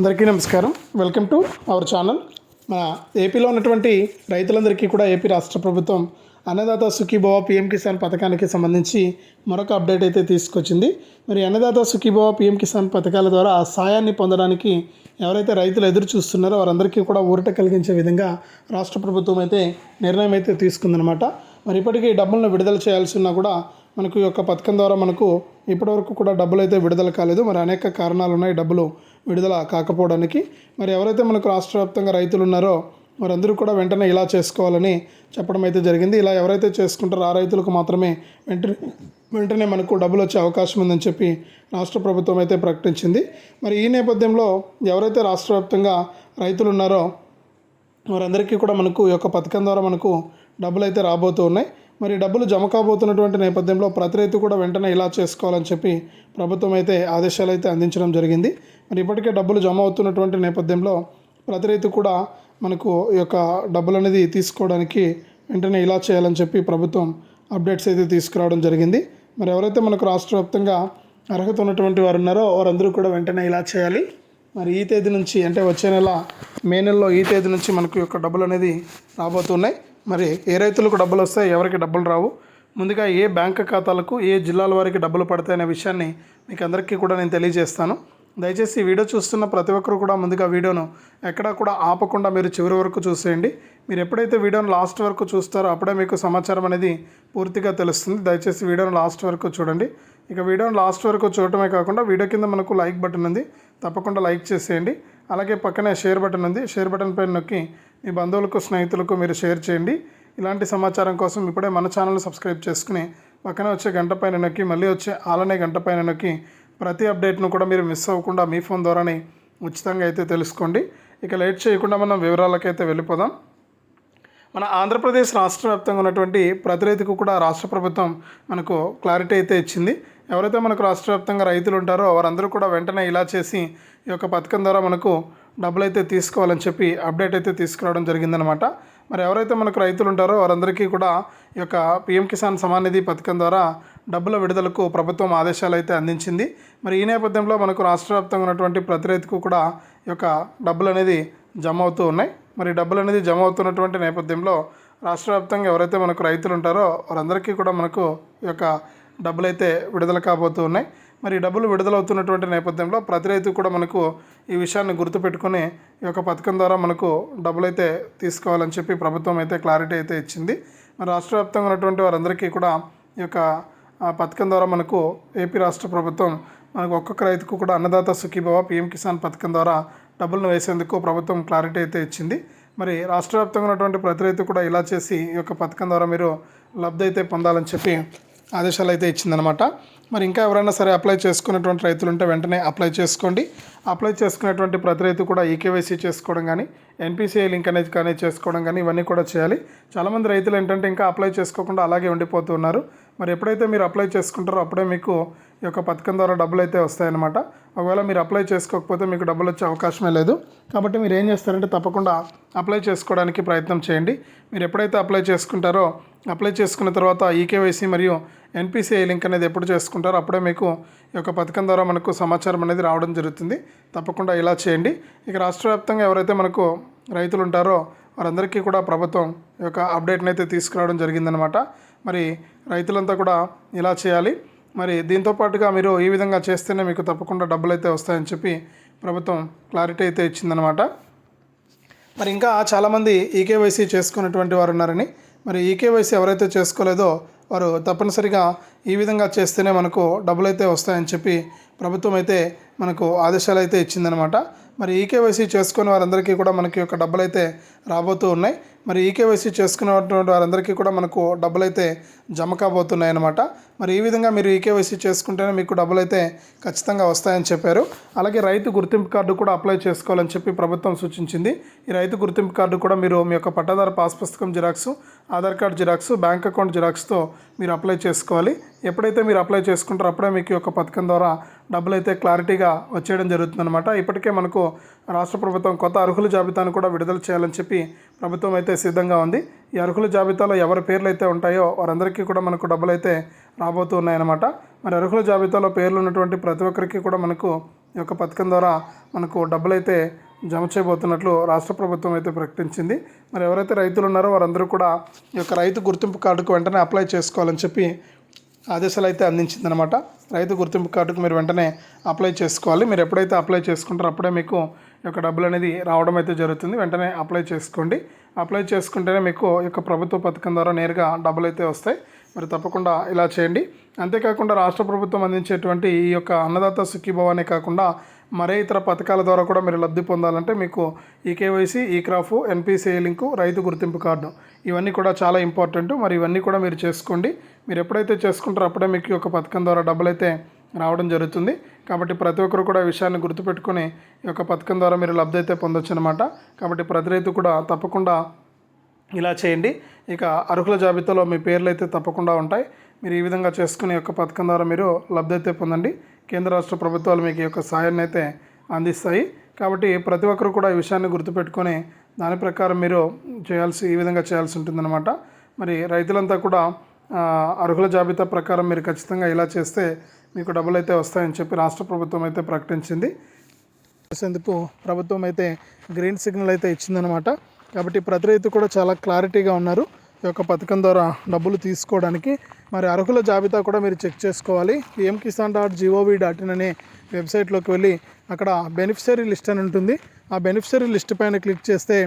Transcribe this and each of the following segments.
అందరికీ నమస్కారం. Welcome to our channel. మన ఏపీలో ఉన్నటువంటి రైతులందరికీ కూడా ఏపీ రాష్ట్ర ప్రభుత్వం అన్నదాత సుఖీభవ పిఎం కిసాన్ పథకానికి సంబంధించి మరొక అప్డేట్ అయితే తీసుకొచ్చింది. మరి అన్నదాత సుఖీభవ పిఎం కిసాన్ పథకాల ద్వారా ఆ సాయాన్ని పొందడానికి ఎవరైతే రైతులు ఎదురు చూస్తున్నారో వారందరికీ కూడా ఊరట కలిగించే విధంగా రాష్ట్ర ప్రభుత్వం అయితే నిర్ణయం అయితే తీసుకుందనమాట మరి ఇప్పటికీ డబ్బులను విడుదల చేయాల్సి ఉన్నా కూడా మనకు ఈ యొక్క పథకం ద్వారా మనకు ఇప్పటివరకు కూడా డబ్బులు అయితే విడుదల కాలేదు. మరి అనేక కారణాలు ఉన్నాయి డబ్బులు విడుదల కాకపోవడానికి. మరి ఎవరైతే మనకు రాష్ట్ర వ్యాప్తంగా రైతులు ఉన్నారో వారందరూ కూడా వెంటనే ఇలా చేసుకోవాలని చెప్పడం అయితే జరిగింది. ఇలా ఎవరైతే చేసుకుంటారో ఆ రైతులకు మాత్రమే వెంటనే వెంటనే మనకు డబ్బులు వచ్చే అవకాశం ఉందని చెప్పి రాష్ట్ర ప్రభుత్వం అయితే ప్రకటించింది. మరి ఈ నేపథ్యంలో ఎవరైతే రాష్ట్ర వ్యాప్తంగా రైతులు ఉన్నారో వారందరికీ కూడా మనకు ఈ యొక్క పథకం ద్వారా మనకు డబ్బులు అయితే రాబోతూ ఉన్నాయి. మరి డబ్బులు జమ కాబోతున్నటువంటి నేపథ్యంలో ప్రతి రైతు కూడా వెంటనే ఇలా చేసుకోవాలని చెప్పి ప్రభుత్వం అయితే ఆదేశాలు అయితే అందించడం జరిగింది. మరి ఇప్పటికే డబ్బులు జమ అవుతున్నటువంటి నేపథ్యంలో ప్రతి రైతు కూడా మనకు ఈ యొక్క డబ్బులు అనేది తీసుకోవడానికి వెంటనే ఇలా చేయాలని చెప్పి ప్రభుత్వం అప్డేట్స్ అయితే తీసుకురావడం జరిగింది. మరి ఎవరైతే మనకు రాష్ట్ర వ్యాప్తంగా అర్హత ఉన్నటువంటి వారు ఉన్నారో వారందరూ కూడా వెంటనే ఇలా చేయాలి. మరి ఈ తేదీ నుంచి అంటే వచ్చే నెల మే నెలలో ఈ తేదీ నుంచి మనకు యొక్క డబ్బులు అనేది రాబోతున్నాయి. మరి ఏ రైతులకు డబ్బులు వస్తాయి ఎవరికి డబ్బులు రావు. ముందుగా ఏ బ్యాంక్ ఖాతాలకు ఏ జిల్లాల వారికి డబ్బులు పడతాయనే విషయాన్ని మీకు అందరికీ కూడా నేను తెలియజేస్తాను. దయచేసి ఈ వీడియో చూస్తున్న ప్రతి ఒక్కరు కూడా ముందుగా వీడియోను ఎక్కడా కూడా ఆపకుండా మీరు చివరి వరకు చూసేయండి. మీరు ఎప్పుడైతే వీడియోను లాస్ట్ వరకు చూస్తారో అప్పుడే మీకు సమాచారం అనేది పూర్తిగా తెలుస్తుంది. దయచేసి వీడియోను లాస్ట్ వరకు చూడండి. ఇక వీడియోను లాస్ట్ వరకు చూడటమే కాకుండా వీడియో కింద మనకు లైక్ బటన్ ఉంది. తప్పకుండా లైక్ చేసేయండి. అలాగే పక్కనే షేర్ బటన్ ఉంది. షేర్ బటన్ పైన నొక్కి మీ బంధువులకు స్నేహితులకు మీరు షేర్ చేయండి. ఇలాంటి సమాచారం కోసం ఇప్పుడే మన ఛానల్ సబ్స్క్రైబ్ చేసుకుని పక్కన వచ్చే గంట పైన నొక్కి మళ్ళీ వచ్చే ఆలనే గంట పైన నొక్కి ప్రతి అప్డేట్ను కూడా మీరు మిస్ అవ్వకుండా మీ ఫోన్ ద్వారానే ఉచితంగా అయితే తెలుసుకోండి. ఇక లేట్ చేయకుండా మనం వివరాలకైతే వెళ్ళిపోదాం. మన ఆంధ్రప్రదేశ్ రాష్ట్ర వ్యాప్తంగా ఉన్నటువంటి ప్రతి రైతుకు కూడా రాష్ట్ర ప్రభుత్వం మనకు క్లారిటీ అయితే ఇచ్చింది. ఎవరైతే మనకు రాష్ట్ర వ్యాప్తంగా రైతులు ఉంటారో వారందరూ కూడా వెంటనే ఇలా చేసి ఈ యొక్క పథకం ద్వారా మనకు డబ్బులు అయితే తీసుకోవాలని చెప్పి అప్డేట్ అయితే తీసుకురావడం జరిగిందనమాట మరి ఎవరైతే మనకు రైతులు ఉంటారో వారందరికీ కూడా ఈ యొక్క పిఎం కిసాన్ సమాన్ నిధి పథకం ద్వారా డబ్బుల విడుదలకు ప్రభుత్వం ఆదేశాలు అయితే అందించింది. మరి ఈ నేపథ్యంలో మనకు రాష్ట్ర వ్యాప్తంగా ఉన్నటువంటి ప్రతి రైతుకు కూడా ఈ యొక్క డబ్బులు అనేది జమ అవుతూ ఉన్నాయి. మరి డబ్బులు అనేది జమ అవుతున్నటువంటి నేపథ్యంలో రాష్ట్ర వ్యాప్తంగా ఎవరైతే మనకు రైతులు ఉంటారో వారందరికీ కూడా మనకు ఈ యొక్క డబ్బులు అయితే విడుదల కాబోతూ ఉన్నాయి. మరి డబ్బులు విడుదలవుతున్నటువంటి నేపథ్యంలో ప్రతి రైతు కూడా మనకు ఈ విషయాన్ని గుర్తుపెట్టుకొని ఈ యొక్క పథకం ద్వారా మనకు డబ్బులు అయితే తీసుకోవాలని చెప్పి ప్రభుత్వం అయితే క్లారిటీ అయితే ఇచ్చింది. మరి రాష్ట్ర వ్యాప్తంగా ఉన్నటువంటి వారందరికీ కూడా ఈ యొక్క పథకం ద్వారా మనకు ఏపీ రాష్ట్ర ప్రభుత్వం మనకు ఒక్కొక్క రైతుకు కూడా అన్నదాత సుఖీభవ పీఎం కిసాన్ పథకం ద్వారా డబ్బులను వేసేందుకు ప్రభుత్వం క్లారిటీ అయితే ఇచ్చింది. మరి రాష్ట్ర వ్యాప్తంగా ఉన్నటువంటి ప్రతి రైతు కూడా ఇలా చేసి ఈ యొక్క పథకం ద్వారా మీరు లబ్ధి అయితే పొందాలని చెప్పి ఆదేశాలు అయితే ఇచ్చిందనమాట మరి ఇంకా ఎవరైనా సరే అప్లై చేసుకున్నటువంటి రైతులు ఉంటే వెంటనే అప్లై చేసుకోండి. అప్లై చేసుకునేటువంటి ప్రతి రైతు కూడా ఈకేవైసీ చేసుకోవడం కానీ ఎన్పిసిఐ లింక్ అనేది కానీ చేసుకోవడం కానీ ఇవన్నీ కూడా చేయాలి. చాలామంది రైతులు ఏంటంటే ఇంకా అప్లై చేసుకోకుండా అలాగే ఉండిపోతూ ఉన్నారు. మరి ఎప్పుడైతే మీరు అప్లై చేసుకుంటారో అప్పుడే మీకు ఈ యొక్క పథకం ద్వారా డబ్బులు అయితే వస్తాయన్నమాట. ఒకవేళ మీరు అప్లై చేసుకోకపోతే మీకు డబ్బులు వచ్చే అవకాశమే లేదు. కాబట్టి మీరు ఏం చేస్తారంటే తప్పకుండా అప్లై చేసుకోవడానికి ప్రయత్నం చేయండి. మీరు ఎప్పుడైతే అప్లై చేసుకుంటారో అప్లై చేసుకున్న తర్వాత ఈకేవైసీ మరియు ఎన్పిసిఐ లింక్ అనేది ఎప్పుడు చేసుకుంటారో అప్పుడే మీకు ఈ యొక్క పథకం ద్వారా మనకు సమాచారం అనేది రావడం జరుగుతుంది. తప్పకుండా ఇలా చేయండి. ఇక రాష్ట్ర వ్యాప్తంగా ఎవరైతే మనకు రైతులు ఉంటారో వారందరికీ కూడా ప్రభుత్వం ఈ యొక్క అప్డేట్ని అయితే తీసుకురావడం జరిగిందనమాట మరి రైతులంతా కూడా ఇలా చేయాలి. మరి దీంతో పాటుగా మీరు ఈ విధంగా చేస్తేనే మీకు తప్పకుండా డబ్బులు అయితే వస్తాయని చెప్పి ప్రభుత్వం క్లారిటీ అయితే ఇచ్చిందనమాట మరి ఇంకా చాలామంది ఈకేవైసీ చేసుకున్నటువంటి వారు ఉన్నారని మరి ఈకేవైసీ ఎవరైతే చేసుకోలేదో వారు తప్పనిసరిగా ఈ విధంగా చేస్తేనే మనకు డబ్బులు అయితే వస్తాయని చెప్పి ప్రభుత్వం అయితే మనకు ఆదేశాలు అయితే ఇచ్చిందనమాట మరి ఈకేవైసీ చేసుకునే వారందరికీ కూడా మనకి యొక్క డబ్బులు అయితే రాబోతూ ఉన్నాయి. మరి ఈకేవైసీ చేసుకున్నటువంటి వారందరికీ కూడా మనకు డబ్బులు అయితే జమ కాబోతున్నాయి అనమాట మరి ఈ విధంగా మీరు ఈకేవైసీ చేసుకుంటేనే మీకు డబ్బులు అయితే ఖచ్చితంగా వస్తాయని చెప్పారు. అలాగే రైతు గుర్తింపు కార్డు కూడా అప్లై చేసుకోవాలని చెప్పి ప్రభుత్వం సూచించింది. ఈ రైతు గుర్తింపు కార్డు కూడా మీరు మీ యొక్క పట్టాదారు పాస్ పుస్తకం xerox Aadhaar card xerox bank account జిరాక్స్తో మీరు అప్లై చేసుకోవాలి. ఎప్పుడైతే మీరు అప్లై చేసుకుంటారో అప్పుడే మీకు యొక్క పథకం ద్వారా డబ్బులు అయితే క్లారిటీగా వచ్చేయడం జరుగుతుందన్నమాట. ఇప్పటికే మనకు రాష్ట్ర ప్రభుత్వం కొత్త అర్హుల జాబితాను కూడా విడుదల చేయాలని చెప్పి ప్రభుత్వం అయితే సిద్ధంగా ఉంది. ఈ అర్హుల జాబితాలో ఎవరి పేర్లు అయితే ఉంటాయో వారందరికీ కూడా మనకు డబ్బులు అయితే రాబోతూ ఉన్నాయన్నమాట. మరి అర్హుల జాబితాలో పేర్లు ఉన్నటువంటి ప్రతి ఒక్కరికి కూడా మనకు ఈ యొక్క పథకం ద్వారా మనకు డబ్బులు అయితే జమ చేయబోతున్నట్లు రాష్ట్ర ప్రభుత్వం అయితే ప్రకటించింది. మరి ఎవరైతే రైతులు ఉన్నారో వారందరూ కూడా ఈ యొక్క రైతు గుర్తింపు కార్డుకు వెంటనే అప్లై చేసుకోవాలని చెప్పి ఆదేశాలు అయితే అందించిందనమాట రైతు గుర్తింపు కార్డుకు మీరు వెంటనే అప్లై చేసుకోవాలి. మీరు ఎప్పుడైతే అప్లై చేసుకుంటారో అప్పుడే మీకు యొక్క డబ్బులు అనేది రావడం అయితే జరుగుతుంది. వెంటనే అప్లై చేసుకోండి. అప్లై చేసుకుంటేనే మీకు యొక్క ప్రభుత్వ పథకం ద్వారా నేరుగా డబ్బులు అయితే వస్తాయి. మరి తప్పకుండా ఇలా చేయండి. అంతేకాకుండా రాష్ట్ర ప్రభుత్వం అందించేటువంటి ఈ యొక్క అన్నదాత సుఖీభవానే కాకుండా మరే ఇతర పథకాల ద్వారా కూడా మీరు లబ్ధి పొందాలంటే మీకు ఈ కేవైసీ ఈ క్రాఫ్ ఎన్పిసిఐ లింకు రైతు గుర్తింపు కార్డు ఇవన్నీ కూడా చాలా ఇంపార్టెంట్. మరి ఇవన్నీ కూడా మీరు చేసుకోండి. మీరు ఎప్పుడైతే చేసుకుంటారో అప్పుడే మీకు ఒక పథకం ద్వారా డబ్బులు అయితే రావడం జరుగుతుంది. కాబట్టి ప్రతి ఒక్కరు కూడా ఈ విషయాన్ని గుర్తుపెట్టుకొని ఈ యొక్క పథకం ద్వారా మీరు లబ్ధి అయితే పొందొచ్చు అనమాట కాబట్టి ప్రతి రైతు కూడా తప్పకుండా ఇలా చేయండి. ఇక అర్హుల జాబితాలో మీ పేర్లు అయితే తప్పకుండా ఉంటాయి. మీరు ఈ విధంగా చేసుకునే యొక్క పథకం ద్వారా మీరు లబ్ధి అయితే పొందండి. కేంద్ర రాష్ట్ర ప్రభుత్వాలు మీకు ఈ యొక్క సాయాన్ని అయితే అందిస్తాయి. కాబట్టి ప్రతి ఒక్కరు కూడా ఈ విషయాన్ని గుర్తుపెట్టుకొని దాని ప్రకారం మీరు చేయాల్సి ఈ విధంగా చేయాల్సి ఉంటుందన్నమాట. మరి రైతులంతా కూడా అర్హుల జాబితా ప్రకారం మీరు ఖచ్చితంగా ఇలా చేస్తే మీకు డబ్బులు అయితే వస్తాయని చెప్పి రాష్ట్ర ప్రభుత్వం అయితే ప్రకటించింది. చేసేందుకు ప్రభుత్వం అయితే గ్రీన్ సిగ్నల్ అయితే ఇచ్చిందనమాట కాబట్టి ప్రతి రైతు కూడా చాలా క్లారిటీగా ఉన్నారు. ఈ యొక్క పథకం ద్వారా డబ్బులు తీసుకోవడానికి. మరి అర్హుల జాబితా కూడా మీరు చెక్ చేసుకోవాలి. PM Kisan dot G O V dot in అనే వెబ్సైట్లోకి వెళ్ళి అక్కడ బెనిఫిషరీ లిస్ట్ అని ఉంటుంది. ఆ బెనిఫిషరీ లిస్ట్ పైన క్లిక్ చేస్తే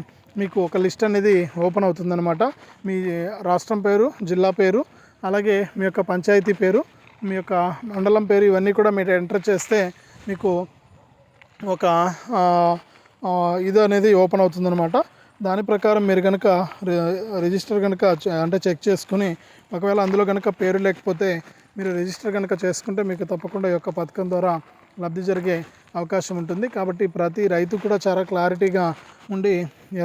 మీకు ఒక లిస్ట్ అనేది ఓపెన్ అవుతుందన్నమాట. మీ రాష్ట్రం పేరు జిల్లా పేరు అలాగే మీ యొక్క పంచాయతీ పేరు మీ యొక్క మండలం పేరు ఇవన్నీ కూడా మీరు ఎంటర్ చేస్తే మీకు ఒక ఇది అనేది ఓపెన్ అవుతుందన్నమాట. దాని ప్రకారం మీరు కనుక రిజిస్టర్ కనుక అంటే చెక్ చేసుకుని ఒకవేళ అందులో కనుక పేరు లేకపోతే మీరు రిజిస్టర్ కనుక చేసుకుంటే మీకు తప్పకుండా ఈ యొక్క పథకం ద్వారా లబ్ధి జరిగే అవకాశం ఉంటుంది. కాబట్టి ప్రతి రైతు కూడా చాలా క్లారిటీగా ఉండి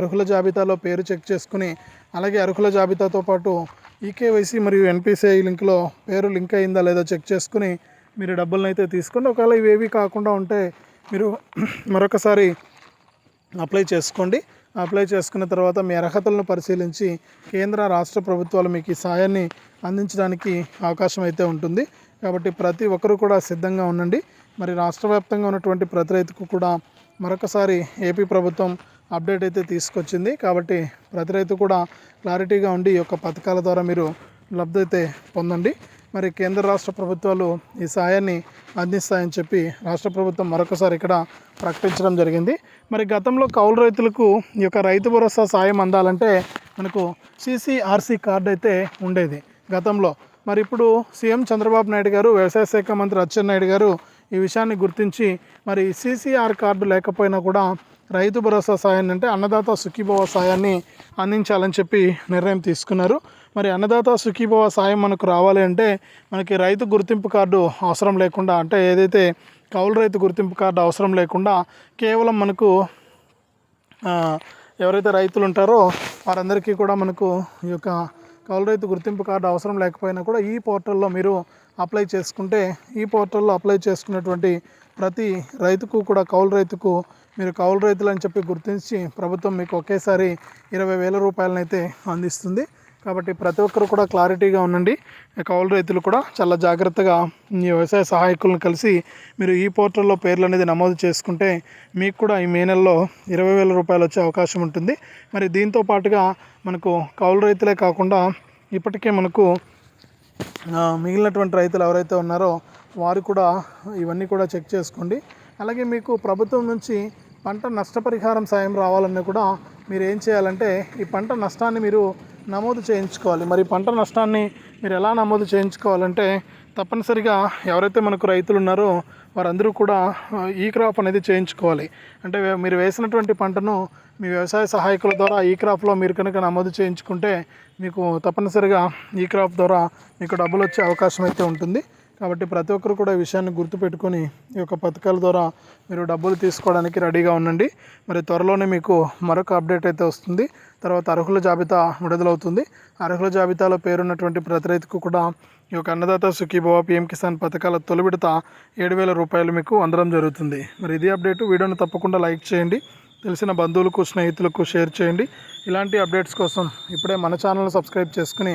అర్హుల జాబితాలో పేరు చెక్ చేసుకుని అలాగే అర్హుల జాబితాతో పాటు ఈకేవైసీ మరియు ఎన్పిసిఐ లింక్లో పేరు లింక్ అయిందా లేదా చెక్ చేసుకుని మీరు డబ్బులను అయితే తీసుకోండి. ఒకవేళ ఇవేవి కాకుండా ఉంటే మీరు మరొకసారి అప్లై చేసుకోండి. అప్లై చేసుకున్న తర్వాత మీ అర్హతలను పరిశీలించి కేంద్ర రాష్ట్ర ప్రభుత్వాలు మీకు ఈ సాయాన్ని అందించడానికి అవకాశం అయితే ఉంటుంది. కాబట్టి ప్రతి ఒక్కరూ కూడా సిద్ధంగా ఉండండి. మరి రాష్ట్ర వ్యాప్తంగా ఉన్నటువంటి ప్రతి రైతుకు కూడా మరొకసారి ఏపీ ప్రభుత్వం అప్డేట్ అయితే తీసుకొచ్చింది. కాబట్టి ప్రతి రైతు కూడా క్లారిటీగా ఉండి ఈ యొక్క పథకాల ద్వారా మీరు లబ్ధి అయితే పొందండి. మరి కేంద్ర రాష్ట్ర ప్రభుత్వాలు ఈ సాయాన్ని అందిస్తాయని చెప్పి రాష్ట్ర ప్రభుత్వం మరొకసారి ఇక్కడ ప్రకటించడం జరిగింది. మరి గతంలో కౌలు రైతులకు ఈ యొక్క రైతు భరోసా సాయం అందాలంటే మనకు సీసీఆర్సీ కార్డు అయితే ఉండేది గతంలో. మరి ఇప్పుడు సీఎం చంద్రబాబు నాయుడు గారు వ్యవసాయ శాఖ మంత్రి అచ్చెన్నాయుడు గారు ఈ విషయాన్ని గుర్తించి మరి సీసీఆర్ కార్డు లేకపోయినా కూడా రైతు భరోసా సాయాన్ని అంటే అన్నదాత సుఖీభవ సాయాన్ని అందించాలని చెప్పి నిర్ణయం తీసుకున్నారు. మరి అన్నదాత సుఖీభవ సాయం మనకు రావాలి అంటే మనకి రైతు గుర్తింపు కార్డు అవసరం లేకుండా అంటే ఏదైతే కౌలు రైతు గుర్తింపు కార్డు అవసరం లేకుండా కేవలం మనకు ఎవరైతే రైతులు ఉంటారో వారందరికీ కూడా మనకు ఈ యొక్క కౌలు రైతు గుర్తింపు కార్డు అవసరం లేకపోయినా కూడా ఈ పోర్టల్లో మీరు అప్లై చేసుకుంటే ఈ పోర్టల్లో అప్లై చేసుకున్నటువంటి ప్రతి రైతుకు కూడా కౌలు రైతుకు మీరు కౌలు రైతులు అని చెప్పి గుర్తించి ప్రభుత్వం మీకు ఒకేసారి ఇరవై వేల రూపాయలనైతే అందిస్తుంది. కాబట్టి ప్రతి ఒక్కరు కూడా క్లారిటీగా ఉండండి. కౌలు రైతులు కూడా చాలా జాగ్రత్తగా ఈ వ్యవసాయ సహాయకులను కలిసి మీరు ఈ పోర్టల్లో పేర్లు అనేది నమోదు చేసుకుంటే మీకు కూడా ఈ మే నెలలో ఇరవై వేల రూపాయలు వచ్చే అవకాశం ఉంటుంది. మరి దీంతో పాటుగా మనకు కౌలు రైతులే కాకుండా ఇప్పటికే మనకు మిగిలినటువంటి రైతులు ఎవరైతే ఉన్నారో వారు కూడా ఇవన్నీ కూడా చెక్ చేసుకోండి. అలాగే మీకు ప్రభుత్వం నుంచి పంట నష్టపరిహారం సాయం రావాలన్నా కూడా మీరు ఏం చేయాలంటే ఈ పంట నష్టాన్ని మీరు నమోదు చేయించుకోవాలి. మరి పంట నష్టాన్ని మీరు ఎలా నమోదు చేయించుకోవాలంటే తప్పనిసరిగా ఎవరైతే మనకు రైతులు ఉన్నారో వారందరూ కూడా ఈ క్రాప్ అనేది చేయించుకోవాలి. అంటే మీరు వేసినటువంటి పంటను మీ వ్యవసాయ సహాయకుల ద్వారా ఈ క్రాప్లో మీరు కనుక నమోదు చేయించుకుంటే మీకు తప్పనిసరిగా ఈ క్రాప్ ద్వారా మీకు డబ్బులు వచ్చే అవకాశం అయితే ఉంటుంది. కాబట్టి ప్రతి ఒక్కరు కూడా ఈ విషయాన్ని గుర్తుపెట్టుకొని ఈ యొక్క పథకాల ద్వారా మీరు డబ్బులు తీసుకోవడానికి రెడీగా ఉండండి. మరి త్వరలోనే మీకు మరొక అప్డేట్ అయితే వస్తుంది. తర్వాత అర్హుల జాబితా విడుదలవుతుంది. అర్హుల జాబితాలో పేరున్నటువంటి ప్రతి రైతుకు కూడా ఈ యొక్క అన్నదాత సుఖీభవ పిఎం కిసాన్ పథకాల తొలి విడత ఏడు వేల రూపాయలు మీకు అందడం జరుగుతుంది. మరి ఇది అప్డేట్. వీడియోను తప్పకుండా లైక్ చేయండి. తెలిసిన బంధువులకు స్నేహితులకు షేర్ చేయండి. ఇలాంటి అప్డేట్స్ కోసం ఇప్పుడే మన ఛానల్ సబ్స్క్రైబ్ చేసుకుని